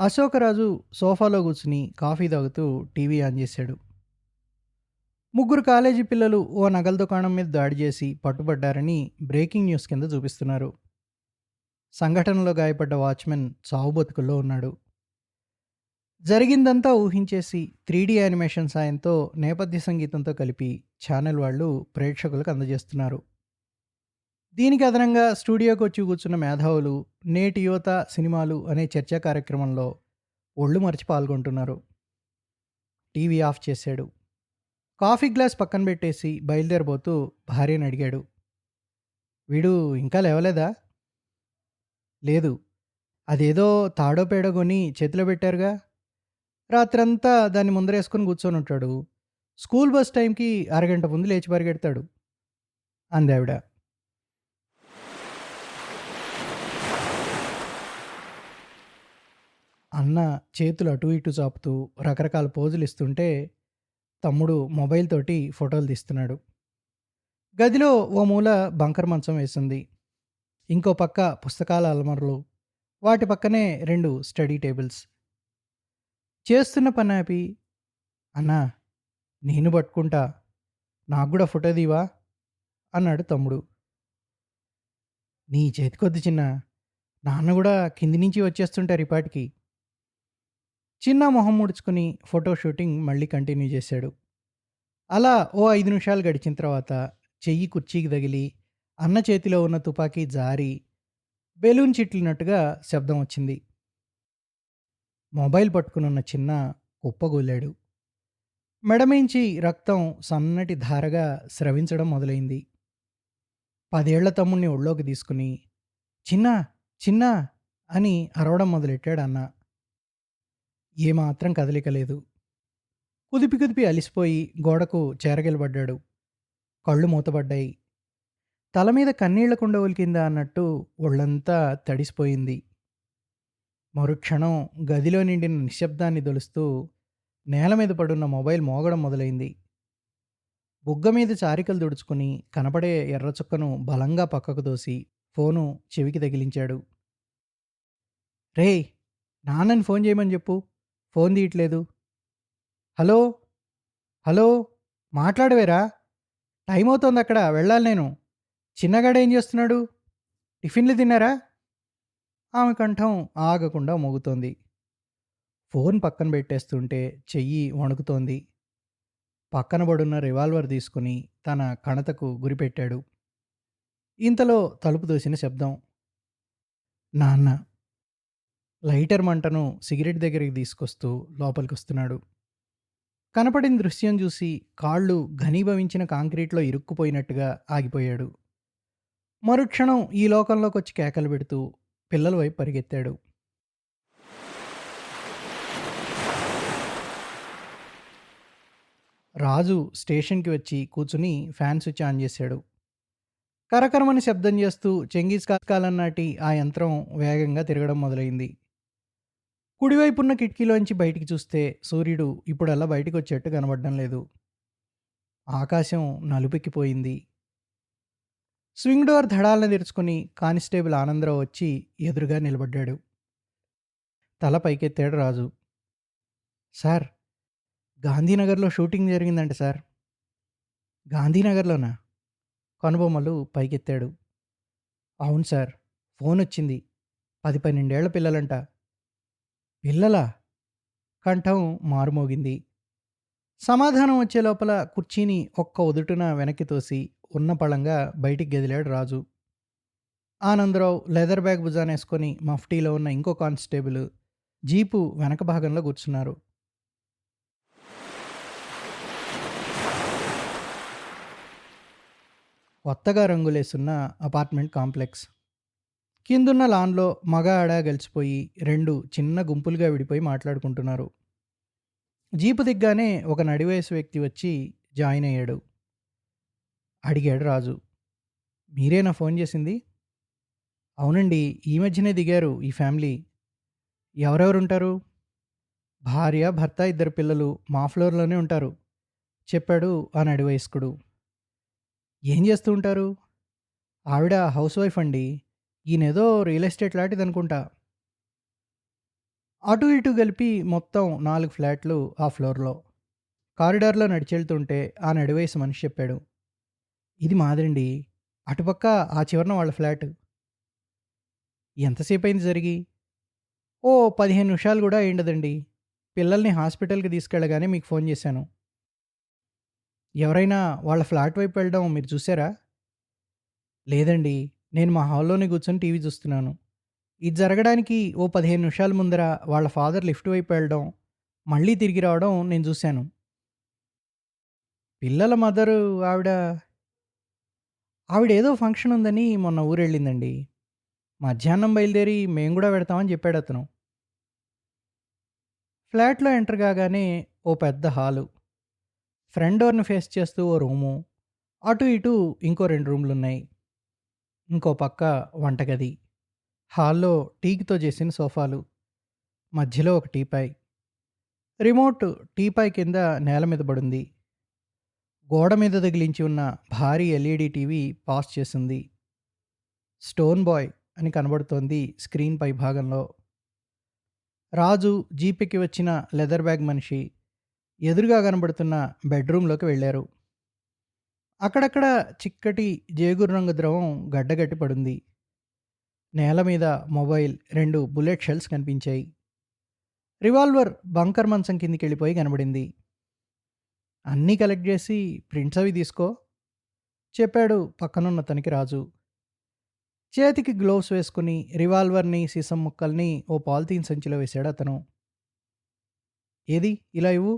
అశోకరాజు సోఫాలో కూర్చుని కాఫీ తాగుతూ టీవీ ఆన్ చేశాడు. ముగ్గురు కాలేజీ పిల్లలు ఓ నగల దుకాణం మీద దాడి చేసి పట్టుబడ్డారని బ్రేకింగ్ న్యూస్ కింద చూపిస్తున్నారు. సంఘటనలో గాయపడ్డ వాచ్మెన్ చావు బతుకుల్లో ఉన్నాడు. జరిగిందంతా ఊహించేసి త్రీడీ యానిమేషన్ సాయంతో నేపథ్య సంగీతంతో కలిపి ఛానల్ వాళ్ళు ప్రేక్షకులకు అందజేస్తున్నారు. దీనికి అదనంగా స్టూడియోకి వచ్చి కూర్చున్న మేధావులు నేటి యువత సినిమాలు అనే చర్చా కార్యక్రమంలో ఒళ్ళు మరిచి పాల్గొంటున్నారు. టీవీ ఆఫ్ చేశాడు. కాఫీ గ్లాస్ పక్కన పెట్టేసి బయలుదేరబోతూ భార్యను అడిగాడు. వీడు ఇంకా లేవలేదా? లేదు. అదేదో తాడో పేడో కొని చేతిలో పెట్టారుగా? రాత్రంతా దాన్ని ముందరేసుకొని కూర్చొని ఉంటాడు. స్కూల్ బస్ టైంకి అరగంట ముందు లేచి పరిగెడతాడు. అందావిడ. అన్న చేతులు అటు ఇటు చాపుతూ రకరకాల పోజులు ఇస్తుంటే తమ్ముడు మొబైల్ తోటి ఫోటోలు తీస్తున్నాడు. గదిలో ఓ మూల బంకర్ మంచం వేసింది. ఇంకో పక్క పుస్తకాల అల్మర్లు వాటి పక్కనే రెండు స్టడీ టేబుల్స్. చేస్తున్న పని ఆపి అన్నా నేను పట్టుకుంటా. నాకు కూడా ఫోటో దీవా అన్నాడు తమ్ముడు. నీ చేతికొద్ది చిన్న. నాన్న కూడా కింది నుంచి వచ్చేస్తుంటారు ఇపాటికి. చిన్న మొహం ముడుచుకుని ఫోటో షూటింగ్ మళ్ళీ కంటిన్యూ చేశాడు. అలా ఓ ఐదు నిమిషాలు గడిచిన తర్వాత చెయ్యి కుర్చీకి తగిలి అన్న చేతిలో ఉన్న తుపాకీ జారి బెలూన్ చిట్లినట్టుగా శబ్దం వచ్చింది. మొబైల్ పట్టుకునున్న చిన్న కుప్పగూలాడు. మెడమించి రక్తం సన్నటి ధారగా స్రవించడం మొదలైంది. పదేళ్ళ తమ్ముణ్ణి ఒళ్ళోకి తీసుకుని చిన్న చిన్న అని అరవడం మొదలెట్టాడు అన్న. ఏమాత్రం కదలిక లేదు. కుదిపి కుదిపి అలిసిపోయి గోడకు చేరగిలబడ్డాడు కళ్ళు మూతబడ్డాయి తల మీద కన్నీళ్ళ కుండవుల కింద అన్నట్టు ఒళ్ళంతా తడిసిపోయింది. మరుక్షణం గదిలో నిండిన నిశ్శబ్దాన్ని దొలుస్తూ నేల మీద పడున్న మొబైల్ మోగడం మొదలైంది. బుగ్గ మీద చారికలు దుడుచుకుని కనపడే ఎర్రచుక్కను బలంగా పక్కకు దోసి ఫోను చెవికి తగిలించాడు. రే నాన్నని ఫోన్ చేయమని చెప్పు. ఫోన్ తీయట్లేదు. హలో? హలో? మాట్లాడవేరా? టైం అవుతోంది అక్కడ వెళ్ళాలి నేను. చిన్నగాడు ఏం చేస్తున్నాడు? టిఫిన్లు తిన్నారా? ఆమె కంఠం ఆగకుండా మోగుతోంది. ఫోన్ పక్కన పెట్టేస్తుంటే చెయ్యి వణుకుతోంది. పక్కన పడున్న రివాల్వర్ తీసుకుని తన కణతకు గురిపెట్టాడు. ఇంతలో తలుపు దోసిన శబ్దం నాన్న లైటర్ మంటను సిగరెట్ దగ్గరికి తీసుకొస్తూ లోపలికి వస్తున్నాడు కనపడిన దృశ్యం చూసి కాళ్ళు ఘనీభవించిన కాంక్రీట్లో ఇరుక్కుపోయినట్టుగా ఆగిపోయాడు. మరుక్షణం ఈ లోకంలోకి వచ్చి కేకలు పెడుతూ పిల్లల వైపు పరిగెత్తాడు. రాజు స్టేషన్కి వచ్చి కూర్చుని ఫ్యాన్ స్విచ్ ఆన్ చేశాడు. కరకరమని శబ్దం చేస్తూ చెంగీస్ కాలం నాటి ఆ యంత్రం వేగంగా తిరగడం మొదలైంది. కుడివైపున్న కిటికీలోంచి బయటికి చూస్తే సూర్యుడు ఇప్పుడల్లా బయటికి వచ్చేట్టు కనబడడం లేదు. ఆకాశం నలుపెక్కిపోయింది. స్వింగ్ డోర్ ధడాలను తెరుచుకుని కానిస్టేబుల్ ఆనందరావు వచ్చి ఎదురుగా నిలబడ్డాడు. తల పైకెత్తాడు రాజు. సార్ గాంధీనగర్లో షూటింగ్ జరిగిందంట సార్. గాంధీనగర్లోనా? కనుబొమ్మలు పైకెత్తాడు. అవును సార్ ఫోన్ వచ్చింది పది పన్నెండేళ్ళ పిల్లలంట. పిల్లలా కంఠం మారుమోగింది. సమాధానం వచ్చే లోపల కుర్చీని ఒక్క ఉదుటున వెనక్కి తోసి ఉన్న పళంగా బయటికి గదిలాడు రాజు. ఆనందరావు లెదర్ బ్యాగ్ భుజానేసుకొని మఫ్టీలో ఉన్న ఇంకో కానిస్టేబుల్ జీపు వెనక భాగంలో కూర్చున్నారు. కొత్తగా రంగులేసున్న అపార్ట్మెంట్ కాంప్లెక్స్. కిందున్న లాన్లో మగ ఆడ గెలిచిపోయి రెండు చిన్న గుంపులుగా విడిపోయి మాట్లాడుకుంటున్నారు. జీపు దిగ్గానే ఒక నడివయసు వ్యక్తి వచ్చి జాయిన్ అయ్యాడు. అడిగాడు రాజు మీరేనా ఫోన్ చేసింది? అవునండి ఈ మధ్యనే దిగారు ఈ ఫ్యామిలీ. ఎవరెవరు ఉంటారు భార్య భర్త ఇద్దరు పిల్లలు మా ఫ్లోర్లోనే ఉంటారు చెప్పాడు ఆ నడివయస్కుడు. ఏం చేస్తూ ఉంటారు? ఆవిడ హౌస్ వైఫ్ అండి. ఈయనేదో రియల్ ఎస్టేట్ లాంటిది అనుకుంటా అటు ఇటు కలిపి మొత్తం నాలుగు ఫ్లాట్లు ఆ ఫ్లోర్‌లో. కారిడార్‌లో నడిచెళ్తుంటే ఆ నడివయసు మనిషి చెప్పాడు. ఇది మాదిరండి అటుపక్క ఆ చివరన వాళ్ళ ఫ్లాట్ ఎంతసేపు అయింది జరిగి? ఓ 15 నిమిషాలు కూడా అయ్యుండదండి. పిల్లల్ని హాస్పిటల్‌కి తీసుకెళ్ళగానే మీకు ఫోన్ చేశాను. ఎవరైనా వాళ్ళ ఫ్లాట్ వైపు వెళ్ళడం మీరు చూసారా? లేదండి. నేను మా హాల్‌లోనే కూర్చొని టీవీ చూస్తున్నాను. ఇది జరగడానికి ఓ 15 నిమిషాల ముందర వాళ్ళ ఫాదర్ లిఫ్ట్ వైపు వెళ్ళడం, మళ్ళీ తిరిగి రావడం నేను చూశాను. పిల్లల మదరు ఆవిడ ఆవిడ ఏదో ఫంక్షన్ ఉందని మొన్న ఊరెళ్ళిందండి. మధ్యాహ్నం బయలుదేరి మేము కూడా పెడతామని చెప్పాడు అతను ఫ్లాట్‌లో ఎంటర్ కాగానే ఓ పెద్ద హాలు. ఫ్రంట్ డోర్‌ని ఫేస్ చేస్తూ ఓ రూము. అటు ఇటు ఇంకో రెండు రూములు ఉన్నాయి ఇంకో పక్క వంటగది. హాల్‌లో టీకితో చేసిన సోఫాలు. మధ్యలో ఒక టీపాయ్. రిమోట్ టీపాయ్ కింద నేల మీద పడుంది. గోడ మీద తగిలించి ఉన్న భారీ ఎల్ఈడీ టీవీ పాస్ చేసింది స్టోన్ బాయ్ అని కనబడుతోంది స్క్రీన్ పై భాగంలో. రాజు, జీపెక్కి వచ్చిన లెదర్ బ్యాగ్ మనిషి ఎదురుగా కనబడుతున్న బెడ్‌రూమ్‌లోకి వెళ్ళారు అక్కడక్కడ చిక్కటి జేగురు రంగు ద్రవం గడ్డగట్టి పడుంది. నేల మీద మొబైల్, రెండు బుల్లెట్ షెల్స్ కనిపించాయి. రివాల్వర్ బంకర్ మంచం కిందికెళ్ళిపోయి కనబడింది. అన్నీ కలెక్ట్ చేసి ప్రింట్స్ అవి తీసుకో చెప్పాడు పక్కనున్న తనికి రాజు. చేతికి గ్లోవ్స్ వేసుకుని రివాల్వర్‌ని, సీసం ముక్కల్ని ఓ పాలిథీన్ సంచిలో వేశాడు అతను ఏది ఇలా ఇవ్వు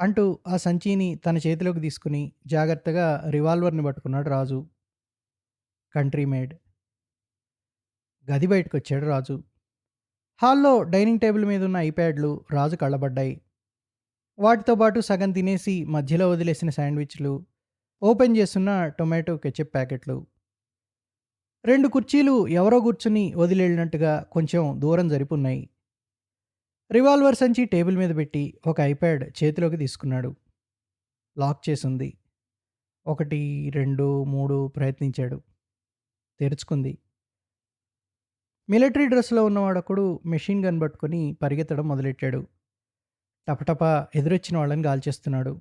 అంటూ ఆ సంచిని తన చేతిలోకి తీసుకుని జాగ్రత్తగా రివాల్వర్‌ని పట్టుకున్నాడు రాజు. Country made. గది బయటకొచ్చాడు రాజు. హాల్‌లో డైనింగ్ టేబుల్ మీద ఉన్న ఐప్యాడ్‌లు రాజు కళ్ళబడ్డాయి. వాటితో పాటు సగం తినేసి మధ్యలో వదిలేసిన శాండ్‌విచ్‌లు, ఓపెన్ చేస్తున్న టొమాటో కెచప్ ప్యాకెట్లు. రెండు కుర్చీలు ఎవరో కూర్చుని వదిలేళ్ళినట్టుగా కొంచెం దూరం జరిపున్నాయి. రివాల్వర్ సంచి టేబుల్ మీద పెట్టి ఒక ఐప్యాడ్ చేతిలోకి తీసుకున్నాడు. లాక్ చేసింది ఒకటి రెండు మూడు ప్రయత్నించాడు. తెరుచుకుంది. మిలిటరీ డ్రెస్‌లో ఉన్నవాడొకడు మెషిన్ గన్ పట్టుకొని పరిగెత్తడం మొదలెట్టాడు. టపటపా ఎదురొచ్చిన వాళ్ళని గాల్చేస్తున్నాడు.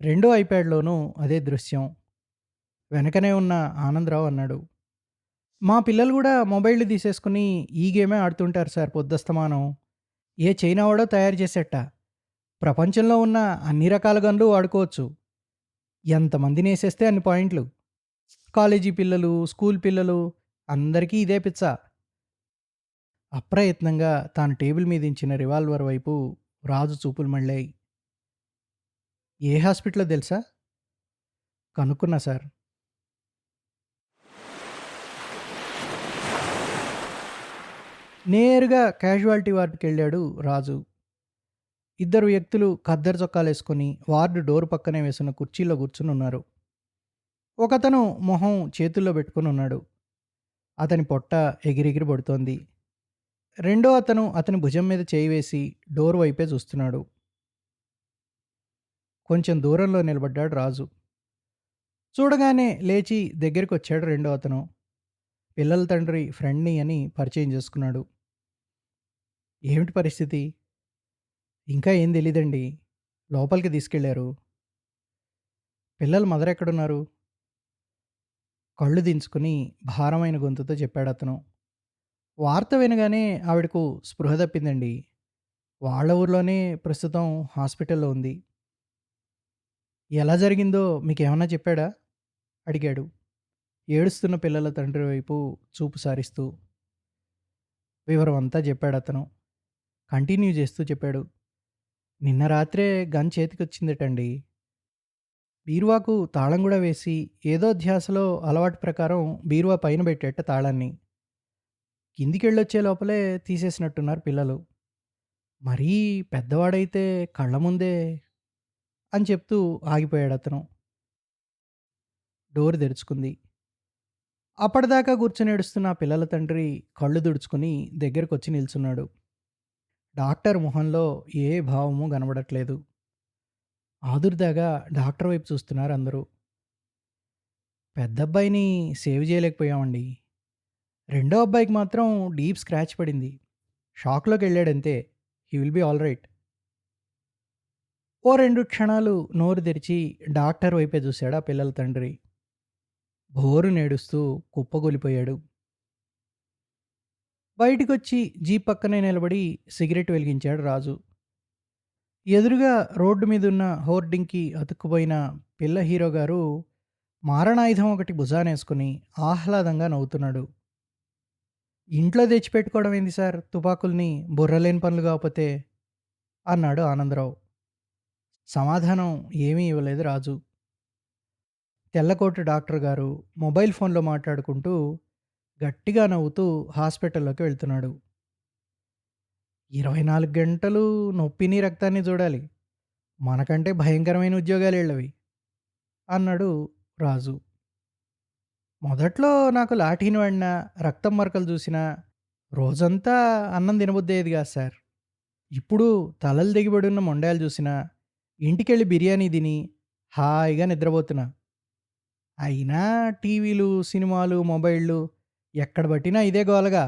రెండో ఐప్యాడ్‌లోనూ అదే దృశ్యం. వెనకనే ఉన్న ఆనందరావు అన్నాడు. మా పిల్లలు కూడా మొబైల్ తీసేసుకుని ఈ గేమే ఆడుతుంటారు సార్ పొద్దస్తమానం. ఏ చైనా వాడో తయారు చేసేట ప్రపంచంలో ఉన్న అన్ని రకాల గన్లు వాడుకోవచ్చు. ఎంతమందినేసేస్తే అన్ని పాయింట్లు. కాలేజీ పిల్లలు, స్కూల్ పిల్లలు అందరికీ ఇదే పిచ్చ. అప్రయత్నంగా తాను టేబుల్ మీదించిన రివాల్వర్ వైపు రాజు చూపులు మళ్ళాయి. ఏ హాస్పిటల్లో తెలుసా? కనుక్కున్నా సార్. నేరుగా క్యాజువాలిటీ వార్డుకెళ్ళాడు రాజు. ఇద్దరు వ్యక్తులు ఖద్దరు చొక్కాలేసుకొని వార్డు డోర్ పక్కనే వేసిన కుర్చీలో కూర్చుని ఉన్నారు ఒకతను మొహం చేతుల్లో పెట్టుకొనున్నాడు. అతని పొట్ట ఎగిరెగిరి పడుతోంది. రెండో అతను అతని భుజం మీద చేయి వేసి డోర్ వైపే చూస్తున్నాడు. కొంచెం దూరంలో నిలబడ్డాడు రాజు. చూడగానే లేచి దగ్గరికి వచ్చాడు రెండో అతను. పిల్లల తండ్రి ఫ్రెండ్‌ని అని పరిచయం చేసుకున్నాడు. ఏమిటి పరిస్థితి? ఇంకా ఏం తెలీదండి. లోపలికి తీసుకెళ్ళారు. పిల్లల మదర్ ఎక్కడున్నారు? కళ్ళు దించుకుని భారమైన గొంతుతో చెప్పాడు అతను వార్త వినగానే ఆవిడకు స్పృహ తప్పిందండి. వాళ్ళ ఊర్లోనే ప్రస్తుతం హాస్పిటల్‌లో ఉంది. ఎలా జరిగిందో మీకేమన్నా చెప్పాడా? అడిగాడు. ఏడుస్తున్న పిల్లల తండ్రి వైపు చూపు సారిస్తూ. వివరం అంతా అతను కంటిన్యూ చేస్తూ చెప్పాడు. నిన్న రాత్రే గన్ చేతికొచ్చిందటండి. బీరువాకు తాళం గూడా వేసి ఏదో ధ్యాసలో అలవాటు ప్రకారం బీరువా పైన పెట్టేట తాళాన్ని. కిందికెళ్ళొచ్చే లోపలే తీసేసినట్టున్నారు పిల్లలు. మరీ పెద్దవాడైతే కళ్ళ ముందే అని చెప్తూ ఆగిపోయాడతను. డోర్ తెరుచుకుంది. అప్పటిదాకా కూర్చొని ఏడుస్తున్న ఆ పిల్లల తండ్రి కళ్ళు తుడుచుకుని దగ్గరకొచ్చి నిల్చున్నాడు. డాక్టర్ మొహంలో ఏ భావము కనబడట్లేదు. ఆదుర్దాగా డాక్టర్ వైపు చూస్తున్నారు అందరూ. పెద్ద అబ్బాయిని సేవ్ చేయలేకపోయామండి. రెండో అబ్బాయికి మాత్రం డీప్ స్క్రాచ్ పడింది. షాక్‌లోకి వెళ్ళాడంతే. He will be all right. ఓ రెండు క్షణాలు నోరు తెరిచి డాక్టర్ వైపే చూశాడు ఆ పిల్లల తండ్రి. భోరునేడుస్తూ కుప్పగొలిపోయాడు బయటికొచ్చి జీప్ పక్కనే నిలబడి సిగరెట్ వెలిగించాడు రాజు. ఎదురుగా రోడ్డు మీదున్న హోర్డింగ్‌కి అతుక్కుపోయిన పిల్ల హీరో గారు మారణాయుధం ఒకటి భుజానేసుకుని ఆహ్లాదంగా నవ్వుతున్నాడు. ఇంట్లో తెచ్చిపెట్టుకోవడం ఏంది సార్ తుపాకుల్ని బుర్రలేని పనులు కాకపోతే? అన్నాడు ఆనందరావు. సమాధానం ఏమీ ఇవ్వలేదు రాజు. తెల్లకోట డాక్టర్ గారు మొబైల్ ఫోన్‌లో మాట్లాడుకుంటూ గట్టిగా నవ్వుతూ హాస్పిటల్‌లోకి వెళ్తున్నాడు. 24 గంటలు నొప్పిని, రక్తాన్ని చూడాలి. మనకంటే భయంకరమైన ఉద్యోగాలేళ్ళవి అన్నాడు రాజు. మొదట్లో నాకు లాఠీని వాడినా, రక్తం మరకలు చూసినా రోజంతా అన్నం తినబుద్దయ్యేది కాదు సార్. ఇప్పుడు తలలు దిగిబడున్న మొండాలు చూసినా, ఇంటికెళ్ళి బిర్యానీ తిని హాయిగా నిద్రపోతున్నా. అయినా టీవీలు, సినిమాలు, మొబైల్‌లు ఎక్కడ పట్టినా ఇదే గోలగా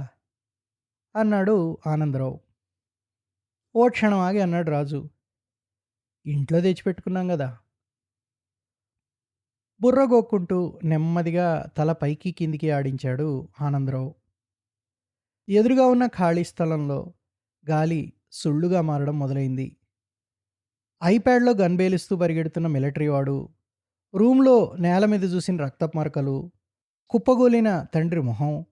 అన్నాడు ఆనందరావు. ఓ క్షణం ఆగి అన్నాడు రాజు. ఇంట్లో తెచ్చిపెట్టుకున్నాం కదా బుర్ర గోక్కుంటూ నెమ్మదిగా తల పైకి కిందికి ఆడించాడు ఆనందరావు. ఎదురుగా ఉన్న ఖాళీ స్థలంలో గాలి సుళ్ళుగా మారడం మొదలైంది. ఐప్యాడ్‌లో గన్ బేలిస్తూ పరిగెడుతున్న మిలిటరీ వాడు, రూమ్‌లో నేల మీద చూసిన రక్తపు మరకలు, కుప్పగూలిన తండ్రి మొహం,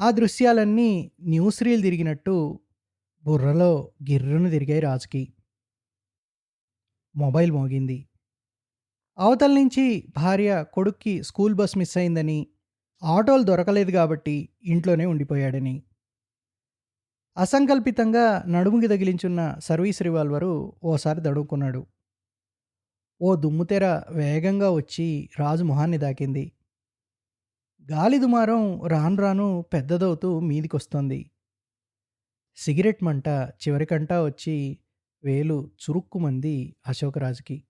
ఆ దృశ్యాలన్నీ న్యూస్ రీల్ తిరిగినట్టు బుర్రలో గిర్రును తిరిగాయి రాజుకి. మొబైల్ మోగింది. అవతల నుంచి భార్య కొడుక్కి స్కూల్ బస్ మిస్ అయిందని, ఆటోలు దొరకలేదు కాబట్టి ఇంట్లోనే ఉండిపోయాడని. అసంకల్పితంగా నడుముకి తగిలించున్న సర్వీస్ రివాల్వరు ఓసారి దడుక్కున్నాడు ఓ దుమ్ముతెర వేగంగా వచ్చి రాజు మొహాన్ని దాకింది. గాలి దుమారం రాను రాను పెద్దదవుతూ మీదికొస్తోంది. సిగరెట్ మంట చివరికంటా వచ్చి వేలు చురుక్కుమంది అశోకరాజుకి.